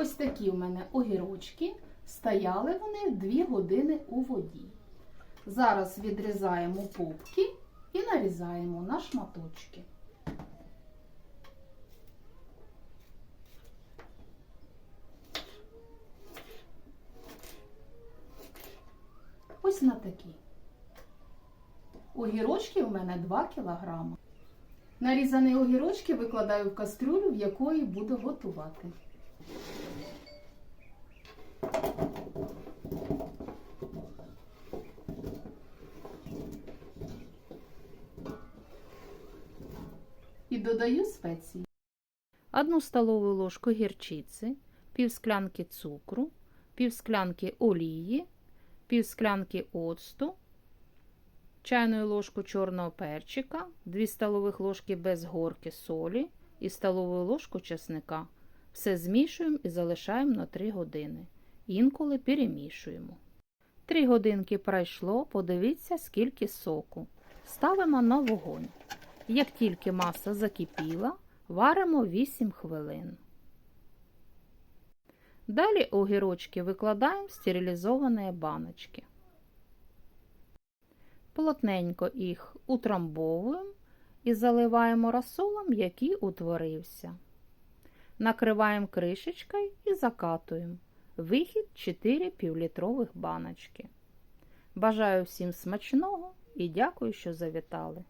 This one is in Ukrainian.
Ось такі в мене огірочки. Стояли вони 2 години у воді. Зараз відрізаємо попки і нарізаємо на шматочки. Ось на такі. Огірочки у мене 2 кілограми. Нарізані огірочки викладаю в кастрюлю, в якої буду готувати. І додаю спеції. Одну столову ложку гірчиці, пів склянки цукру, пів склянки олії, пів склянки оцту, чайну ложку чорного перчика, 2 столових ложки без горки солі і столову ложку чесника. Все змішуємо і залишаємо на 3 години. Інколи перемішуємо. 3 годинки пройшло, подивіться, скільки соку. Ставимо на вогонь. Як тільки маса закипіла, варимо 8 хвилин. Далі огірочки викладаємо стерилізовані баночки. Плотненько їх утрамбовуємо і заливаємо розсолом, який утворився. Накриваємо кришечкою і закатуємо. Вихід 4 півлітрових баночки. Бажаю всім смачного і дякую, що завітали!